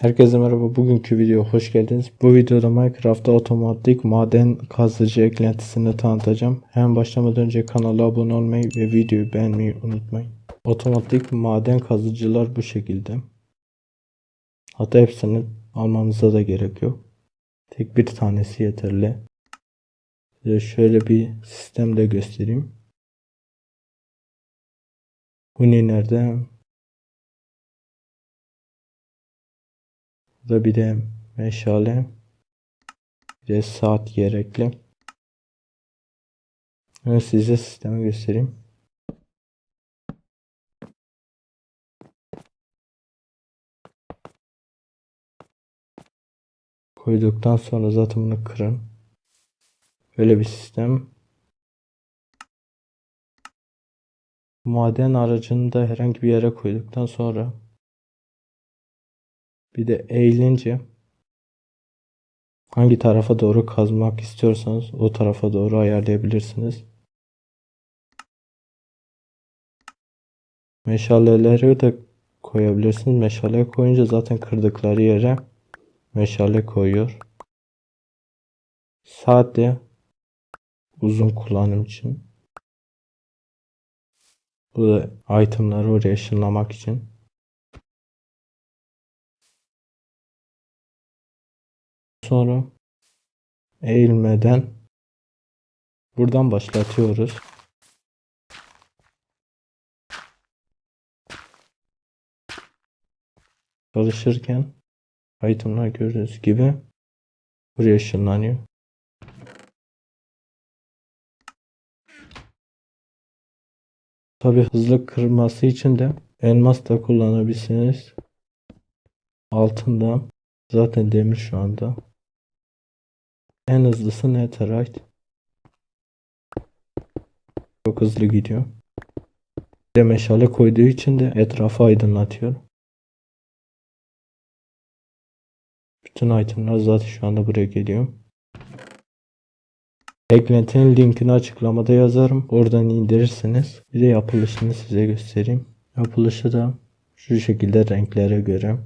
Herkese merhaba. Bugünkü videoya hoş geldiniz. Bu videoda Minecraft'ta otomatik maden kazıcı eklentisini tanıtacağım. Hemen başlamadan önce kanala abone olmayı ve videoyu beğenmeyi unutmayın. Otomatik maden kazıcılar bu şekilde. Hatta hepsini almanıza da gerek yok. Tek bir tanesi yeterli. Size şöyle bir sistemde göstereyim. Huni nerede? Burada bir de meşale. Bir de saat gerekli. Ben size sistemi göstereyim. Koyduktan sonra zaten bunu kırın. Böyle bir sistem. Maden aracını da herhangi bir yere koyduktan sonra bir de eğilince hangi tarafa doğru kazmak istiyorsanız o tarafa doğru ayarlayabilirsiniz. Meşaleleri de koyabilirsiniz. Meşale koyunca zaten kırdıkları yere meşale koyuyor. Sade uzun kullanım için. Bu da itemları oraya ışınlamak için. Sonra eğilmeden buradan başlatıyoruz. Çalışırken itemler gördüğünüz gibi buraya ışınlanıyor. Tabi hızlı kırması için de elmas da kullanabilirsiniz. Altında zaten demir şu anda. En hızlısı Netherite. Çok hızlı gidiyor. Bir de meşale koyduğu için de etrafı aydınlatıyor. Bütün itemler zaten şu anda buraya geliyor. Eklentinin linkini açıklamada yazarım. Oradan indirirsiniz. Bir de yapılışını size göstereyim. Yapılışı da şu şekilde renklere göre.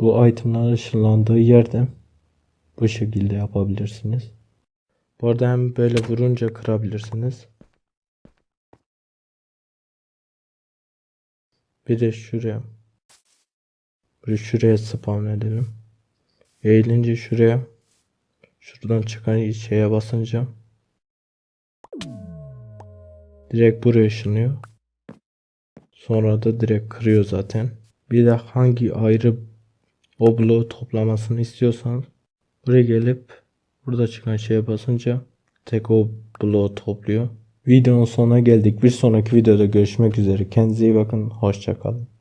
Bu itemler ışınlandığı yerde bu şekilde yapabilirsiniz. Bu arada hem böyle vurunca kırabilirsiniz. Bir de şuraya. Bir şuraya spawn edelim. Eğilince şuraya. Şuradan çıkan şeye basınca direkt buraya ışınlıyor. Sonra da direkt kırıyor zaten. Bir de hangi ayrı o bloğu toplamasını istiyorsanız buraya gelip burada çıkan şeye basınca tek o bloğu topluyor. Videonun sonuna geldik. Bir sonraki videoda görüşmek üzere. Kendinize iyi bakın. Hoşçakalın.